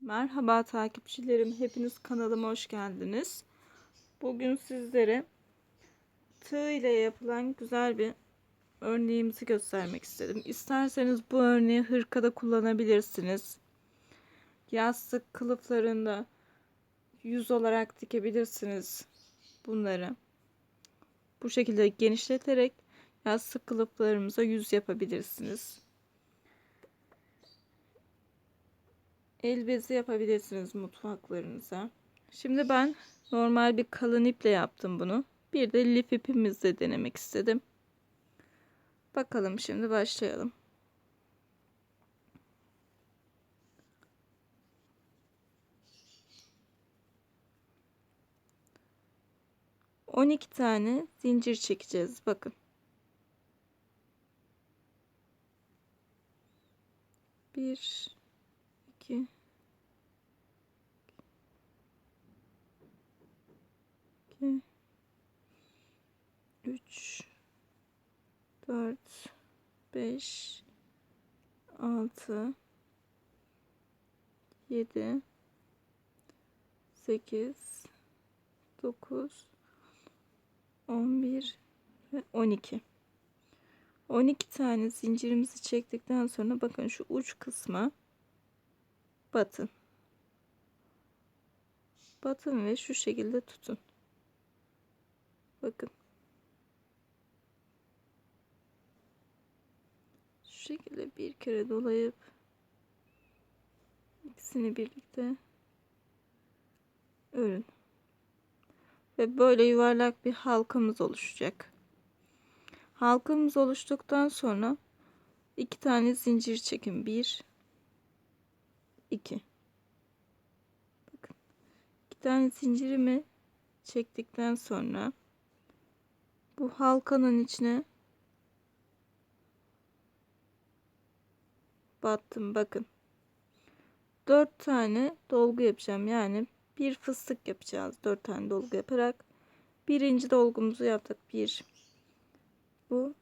Merhaba takipçilerim, hepiniz kanalıma hoş geldiniz. Bugün sizlere tığ ile yapılan güzel bir örneğimizi göstermek istedim. İsterseniz bu örneği hırkada kullanabilirsiniz. Yastık kılıflarında yüz olarak dikebilirsiniz bunları. Bu şekilde genişleterek yastık kılıflarımıza yüz yapabilirsiniz. El bezi yapabilirsiniz mutfaklarınıza. Şimdi ben normal bir kalın iple yaptım bunu. Bir de lif ipimizle denemek istedim. Bakalım şimdi başlayalım. On iki tane zincir çekeceğiz. Bakın. Bir, iki, 2 3 4 5 6 7 8 9 11 ve 12 12 tane zincirimizi çektikten sonra bakın şu uç kısma batın. Batın ve şu şekilde tutun Bakın. Şu şekilde bir kere dolayıp ikisini birlikte örün. Ve böyle yuvarlak bir halkamız oluşacak. Halkamız oluştuktan sonra iki tane zincir çekin. Bir, iki. Bakın. iki tane zincirimi çektikten sonra bu halkanın içine battım bakın. 4 tane dolgu yapacağım. Yani bir fıstık yapacağız. 4 tane dolgu yaparak birinci dolgumuzu yaptık. 1 bu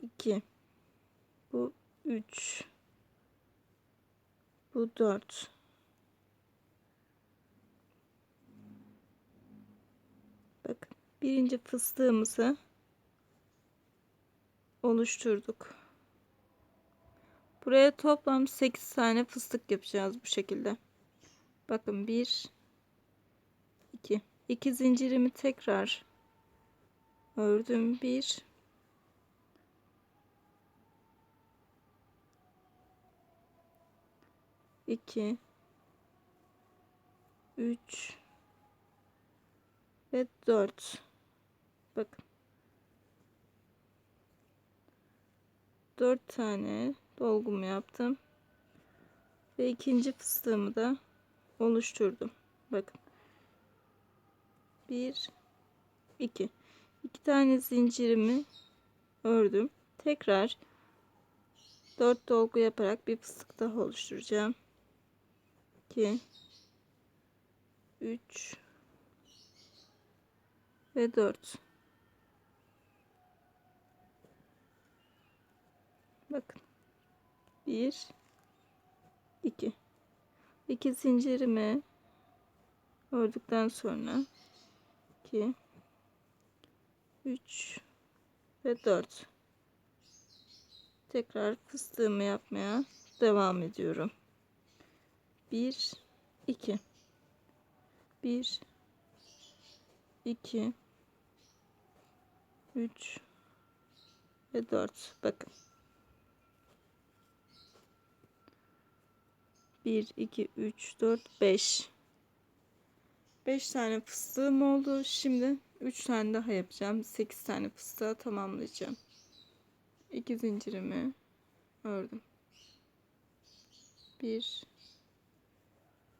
2 bu 3 bu 4 birinci fıstığımızı oluşturduk. Buraya toplam 8 tane fıstık yapacağız bu şekilde. Bakın 1 2 2 zincirimi tekrar ördüm. 1 2 3 ve 4 Bakın. 4 tane dolgumu yaptım. Ve ikinci fıstığımı da oluşturdum. Bakın. 1 2 2 tane zincirimi ördüm. Tekrar 4 dolgu yaparak bir fıstık daha oluşturacağım. 2 3 ve 4 Bakın. Bir, iki. İki zincirimi ördükten sonra iki, üç ve dört. Tekrar fıstığımı yapmaya devam ediyorum. Bir, iki. Bir, iki, üç ve dört. Bakın. 1, 2, 3, 4, 5. 5 tane fıstığım oldu. Şimdi 3 tane daha yapacağım. 8 tane fıstığa tamamlayacağım. 2 zincirimi ördüm. 1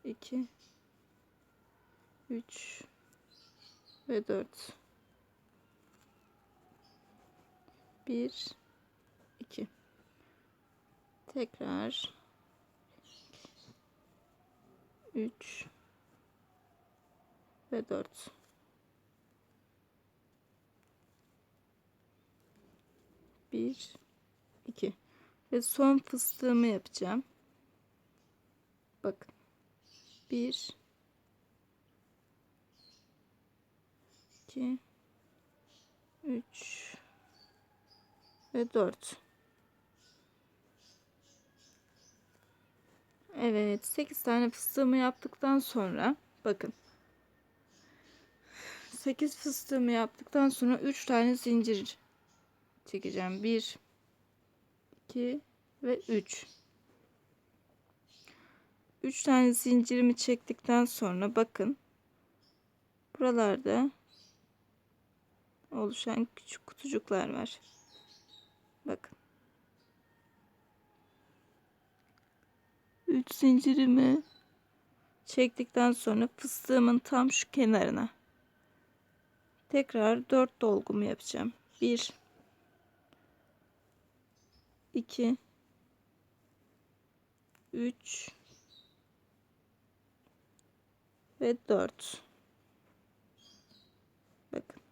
2 3 ve 4 1 2 tekrar 3 ve 4 1 2 ve son fıstığımı yapacağım. Bakın. 1 2 3 ve 4 Evet 8 tane fıstığımı yaptıktan sonra bakın 8 fıstığımı yaptıktan sonra 3 tane zincir çekeceğim 1 2 ve 3 3 tane zincirimi çektikten sonra bakın buralarda oluşan küçük kutucuklar var. Bakın. 3 zincirimi çektikten sonra fıstığımın tam şu kenarına tekrar 4 dolgumu yapacağım. 1 2 3 ve 4 bakın.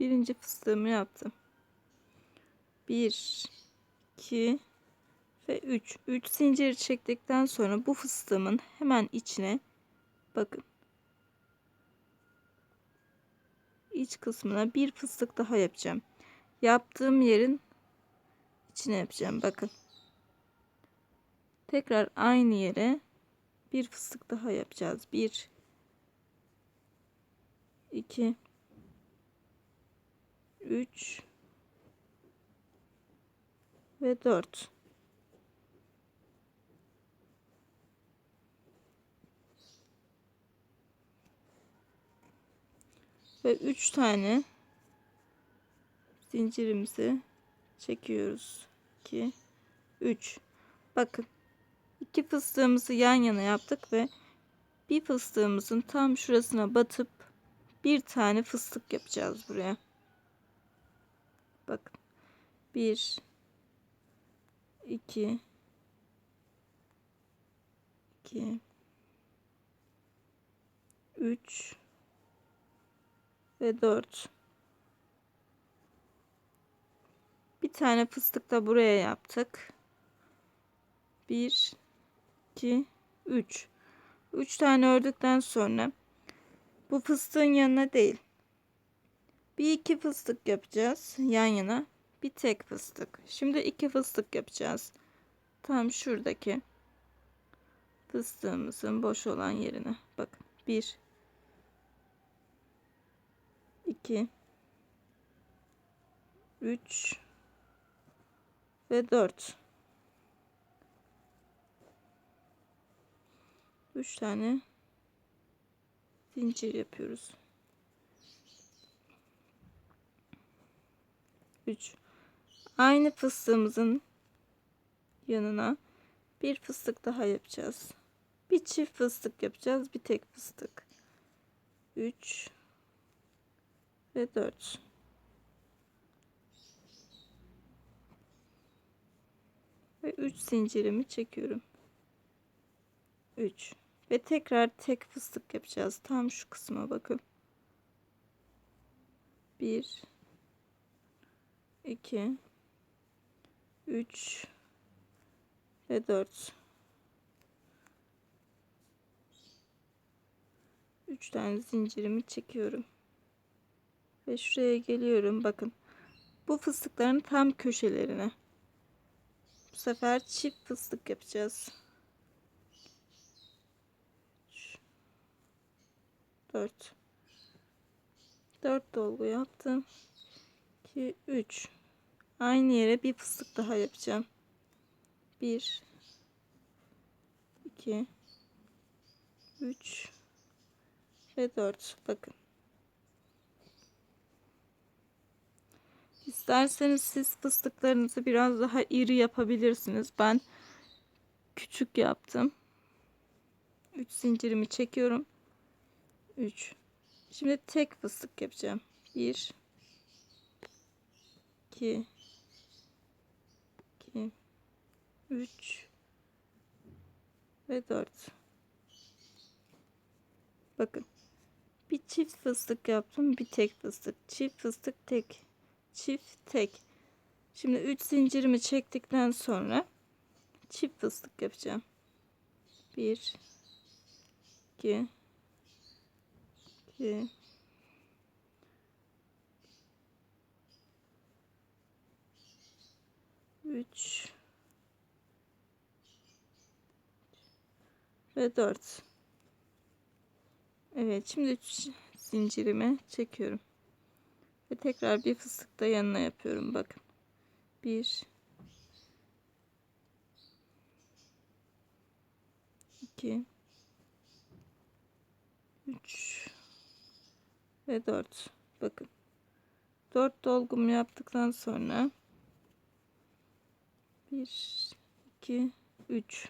Birinci fıstığımı yaptım 1 2 ve 3 3 zincir çektikten sonra bu fıstığımın hemen içine bakın. İç kısmına bir fıstık daha yapacağım. Yaptığım yerin içine yapacağım bakın. Tekrar aynı yere bir fıstık daha yapacağız. 1 2 3 ve 4 ve 3 tane zincirimizi çekiyoruz 2 3 bakın iki fıstığımızı yan yana yaptık ve bir fıstığımızın tam şurasına batıp bir tane fıstık yapacağız buraya. Bakın 1 2 2 3 ve 4 bir tane fıstık da buraya yaptık. 1 2 3 3 tane ördükten sonra bu fıstığın yanına değil bir iki fıstık yapacağız yan yana bir tek fıstık. Şimdi iki fıstık yapacağız. Tam şuradaki fıstığımızın boş olan yerine. Bakın 1 2 3 ve 4 3 tane zincir yapıyoruz. 3 aynı fıstığımızın yanına bir fıstık daha yapacağız. Bir çift fıstık yapacağız bir tek fıstık. 3 ve 4 ve 3 zincirimi çekiyorum. 3 ve tekrar tek fıstık yapacağız. Tam şu kısma bakın. 1 2 3 ve 4 3 tane zincirimi çekiyorum ve şuraya geliyorum. Bakın bu fıstıkların tam köşelerine. Bu sefer çift fıstık yapacağız. 4 4 dolgu yaptım. 2 3 aynı yere bir fıstık daha yapacağım 1 2 3 ve 4 bakın İsterseniz siz fıstıklarınızı biraz daha iri yapabilirsiniz. Ben küçük yaptım. 3 zincirimi çekiyorum. 3. Şimdi tek fıstık yapacağım. 1 2 2 3 ve 4. Bakın. Bir çift fıstık yaptım, bir tek fıstık. Çift fıstık tek çift tek Şimdi 3 zincirimi çektikten sonra çift fıstık yapacağım. 1 2 2 3 ve 4 Evet şimdi 3 zincirimi çekiyorum. Ve tekrar bir fıstık da yanına yapıyorum bakın. 1 2 3 ve 4 bakın. 4 dolgumu yaptıktan sonra 1 2 3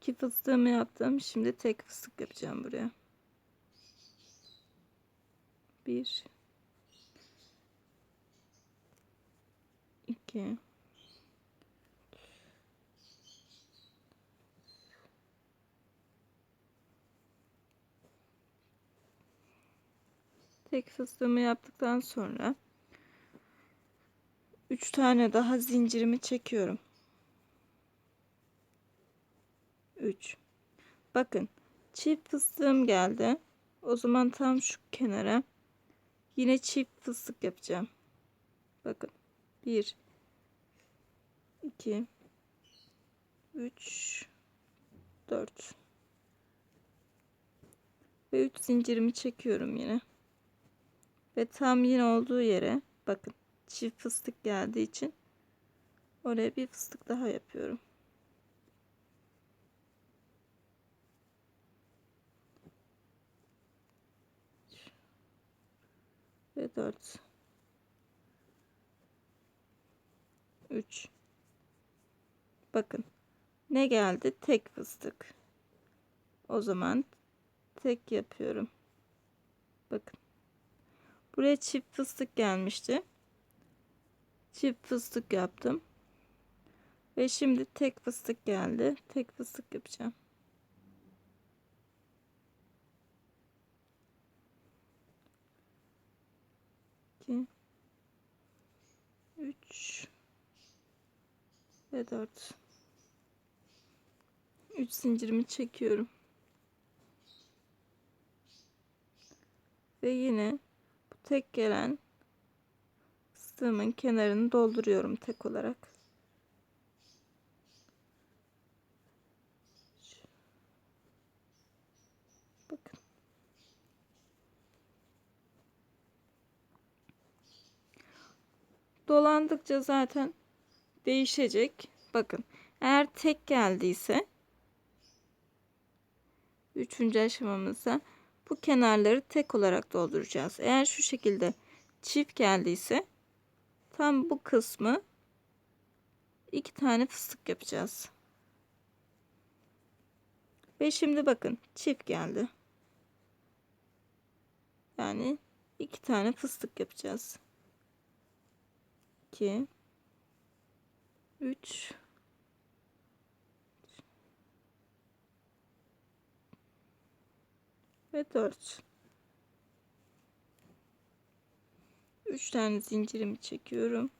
2 fıstığımı yaptım. Şimdi tek fıstık yapacağım buraya. 1 2 Tek fıstığımı yaptıktan sonra 3 tane daha zincirimi çekiyorum. 3 Bakın çift fıstığım geldi. O zaman tam şu kenara yine çift fıstık yapacağım. Bakın 1 2 3 4 ve 3 zincirimi çekiyorum yine. Ve tam yine olduğu yere bakın çift fıstık geldiği için oraya bir fıstık daha yapıyorum. Ve 4 3 Bakın ne geldi? Tek fıstık. O zaman tek yapıyorum. Bakın. Buraya çift fıstık gelmişti. Çift fıstık yaptım. Ve şimdi tek fıstık geldi. Tek fıstık yapacağım. İki, üç ve dört. Üç zincirimi çekiyorum. Ve yine tek gelen fıstığımın kenarını dolduruyorum tek olarak. Bakın. Dolandıkça zaten değişecek. Bakın. Eğer tek geldiyse üçüncü aşamamızda bu kenarları tek olarak dolduracağız. Eğer şu şekilde çift geldiyse tam bu kısmı iki tane fıstık yapacağız. Ve şimdi bakın çift geldi. Yani iki tane fıstık yapacağız. 2 3 ve 4 3 tane zincirimi çekiyorum.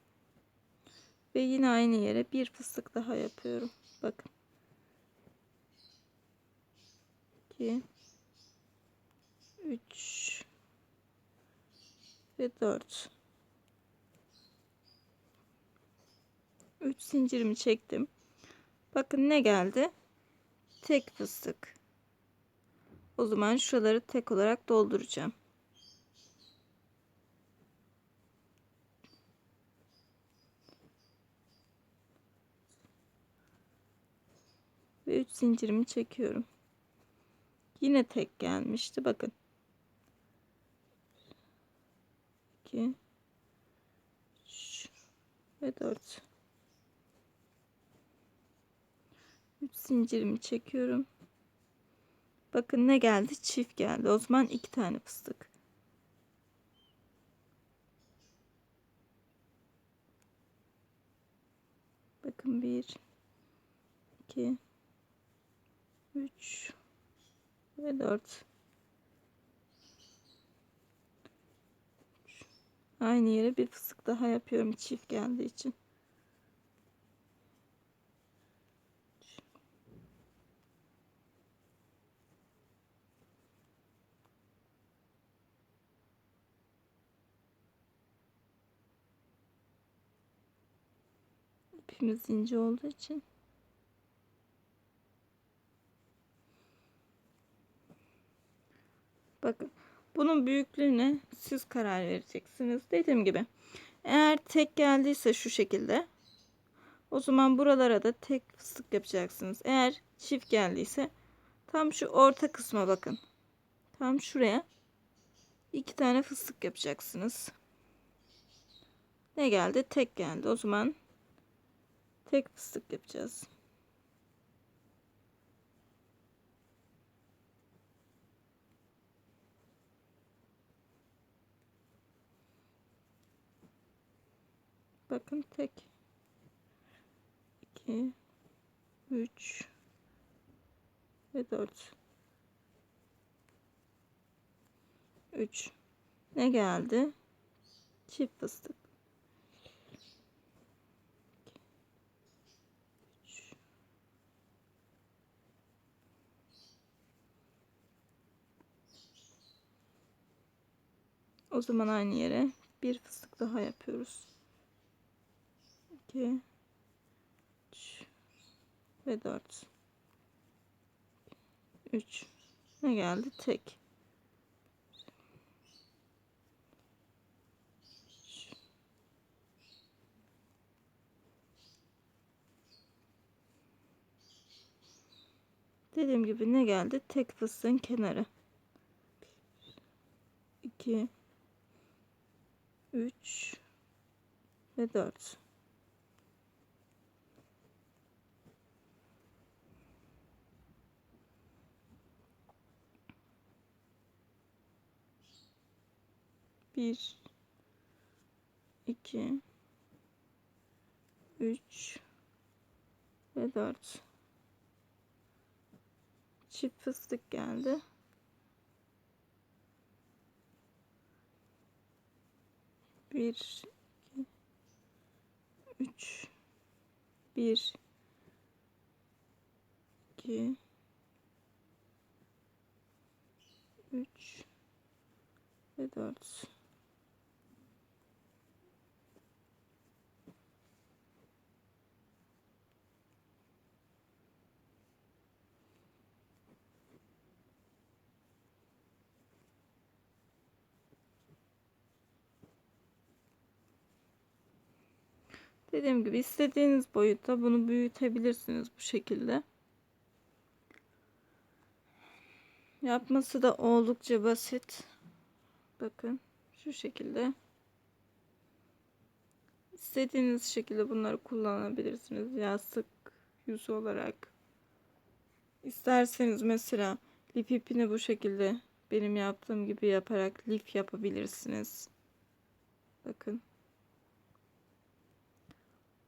Ve yine aynı yere bir fıstık daha yapıyorum. Bakın. 2 3 ve 4 3 zincirimi çektim bakın ne geldi tek fıstık o zaman şuraları tek olarak dolduracağım. Ve 3 zincirimi çekiyorum. Yine tek gelmişti. Bakın. 2 3 ve 4 3 zincirimi çekiyorum. Bakın ne geldi? Çift geldi. O zaman iki tane fıstık. Bakın bir, iki, üç ve dört. Aynı yere bir fıstık daha yapıyorum çift geldiği için. İpimiz ince olduğu için. Bakın bunun büyüklüğüne siz karar vereceksiniz. Dediğim gibi eğer tek geldiyse şu şekilde o zaman buralara da tek fıstık yapacaksınız. Eğer çift geldiyse tam şu orta kısma bakın. Tam şuraya iki tane fıstık yapacaksınız. Ne geldi? Tek geldi. O zaman tek fıstık yapacağız. Bakın tek. 2 3 ve 4 3 ne geldi? Çift fıstık. O zaman aynı yere bir fıstık daha yapıyoruz. 2 3 ve 4 3 ne geldi tek. Dediğim gibi ne geldi? Tek fıstığın kenarı. 2 3 ve 4 Bir, iki, üç ve dört. Çift fıstık geldi. Bir, iki, üç, bir, iki, üç ve dört. Dediğim gibi istediğiniz boyutta bunu büyütebilirsiniz bu şekilde. Yapması da oldukça basit. Bakın şu şekilde. İstediğiniz şekilde bunları kullanabilirsiniz. Yastık yüzü olarak. İsterseniz mesela lif ipini bu şekilde benim yaptığım gibi yaparak lif yapabilirsiniz. Bakın.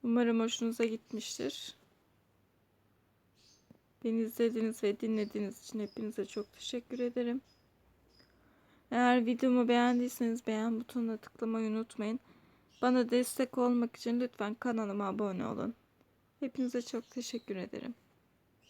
Umarım hoşunuza gitmiştir. Beni izlediğiniz ve dinlediğiniz için hepinize çok teşekkür ederim. Eğer videomu beğendiyseniz beğen butonuna tıklamayı unutmayın. Bana destek olmak için lütfen kanalıma abone olun. Hepinize çok teşekkür ederim.